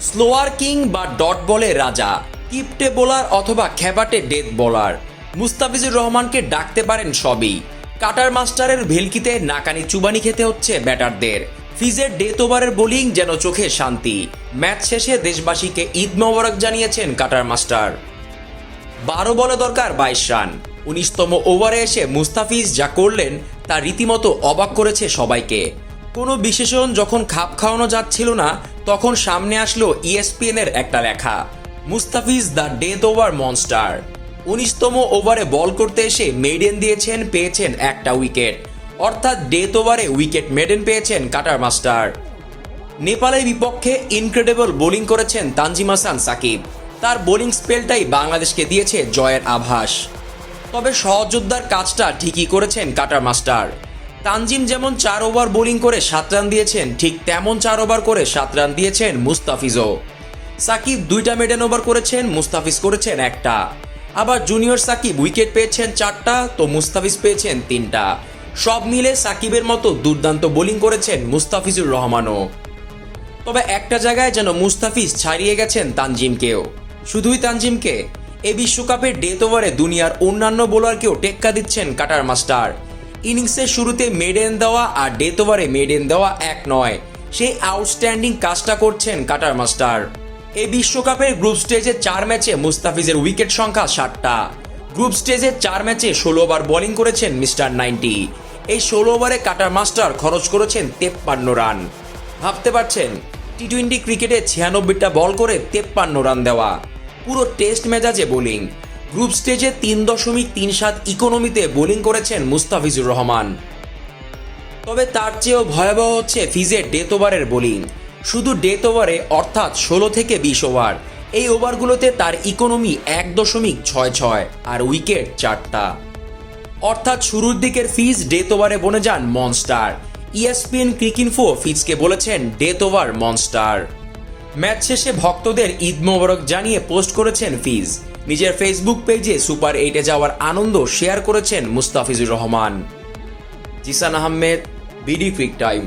Slower king বা dot বলে রাজা, কিপটে বোলার অথবা খেবাটে ডেথ বোলার। মুস্তাফিজুর রহমানকে ডাকতে পারেন সবই। কাটার মাস্টারের ভেলকিতে নাকানি চুবানি খেতে হচ্ছে ব্যাটারদের। ফিজের ডেথ ওভারের বোলিং যেন চোখে শান্তি। ম্যাচ শেষে দেশবাসীকে ঈদ মোবারক জানিয়েছেন কাটার মাস্টার। বারো বলে দরকার বাইশ রান। উনিশতম ওভারে এসে মুস্তাফিজ যা করলেন, তা রীতিমতো অবাক করেছে সবাইকে। কোনো বিশেষণ যখন খাপ খাওয়ানো যাচ্ছিল না তখন সামনে আসলো E ইএসপিএন এর একটা লেখা। Mustafiz the death over monster. উনিশতম ওভারে বল করতে এসে মেডেন দিয়েছেন, পেয়েছেন একটা উইকেট। অর্থাৎ ডেথ ওভারে উইকেট মেডেন পেয়েছেন কাটার মাস্টার। নেপালের বিপক্ষে ইনক্রেডিবল বোলিং করেছেন তানজিম হাসান সাকিব। তার বোলিং স্পেলটাই বাংলাদেশকে দিয়েছে জয়ের আভাস। তবে সহযোদ্ধার কাজটা ঠিকই করেছেন কাটার মাস্টার। তানজিম যেমন চার ওভার বোলিং করে সাত রান দিয়েছেন, ঠিক তেমন চার ওভার করে সাত রান দিয়েছেন মুস্তাফিজও। সাকিব দুইটা মেডেন ওভার করেছেন, মুস্তাফিজ করেছেন একটা। আবার জুনিয়র সাকিব উইকেট পেয়েছেন চারটা, তো মুস্তাফিজ পেয়েছেন তিনটা। সব মিলে সাকিবের মতো দুর্দান্ত বোলিং করেছেন মুস্তাফিজুর রহমানও। তবে একটা জায়গায় যেন মুস্তাফিজ ছাড়িয়ে গেছেন তানজিমকেও। শুধুই তানজিমকে এই বিশ্বকাপের ডেথ ওভারে দুনিয়ার অন্যান্য বোলারকেও টেক্কা দিচ্ছেন কাটার মাস্টার। ইনিংসের শুরুতে মেডেন দেওয়া আর ডেথ ওভারে মেডেন দেওয়া এক নয়। সেই আউটস্ট্যান্ডিং কাজটা করছেন কাটার মাস্টার। এই বিশ্বকাপের গ্রুপ স্টেজে চার ম্যাচে মুস্তাফিজের উইকেট সংখ্যা ষাটটা। গ্রুপ স্টেজে চার ম্যাচে ষোলো ওভার বোলিং করেছেন মিস্টার নাইনটি। এই ষোলো ওভারে কাটার মাস্টার খরচ করেছেন তেপ্পান্ন রান। ভাবতে পারছেন টি টোয়েন্টি ক্রিকেটে ছিয়ানব্বইটা বল করে তেপ্পান্ন রান দেওয়া। পুরো টেস্ট মেজাজে বোলিং গ্রুপ স্টেজে তিন দশমিক তিন সাত ইকোনমিতে বোলিং করেছেন মুস্তাফিজুর রহমান। তবে তার চেয়েও ভয়াবহ হচ্ছে ফিজের ডেথ ওভারের বোলিং। শুধু ডেথ ওভারে, অর্থাৎ ষোলো থেকে বিশ ওভার। এই ওভারগুলোতে তার ইকোনমি এক দশমিক ছয় ছয় আর উইকেট চারটা। অর্থাৎ শুরুর দিকের ফিজ ডেথ ওভারে বনে যান মনস্টার। ইএসপিএন ক্রিকিনফো ফিজকে বলেছেন, ডেথ ওভার মনস্টার। ম্যাচ শেষে ভক্তদের ঈদ মোবারক জানিয়ে পোস্ট করেছেন ফিজ। নিজের ফেসবুক পেজে সুপার এইটে যাওয়ার আনন্দ শেয়ার করেছেন মুস্তাফিজুর রহমান। জিসান আহমেদ, বিডি ফিক টাইম।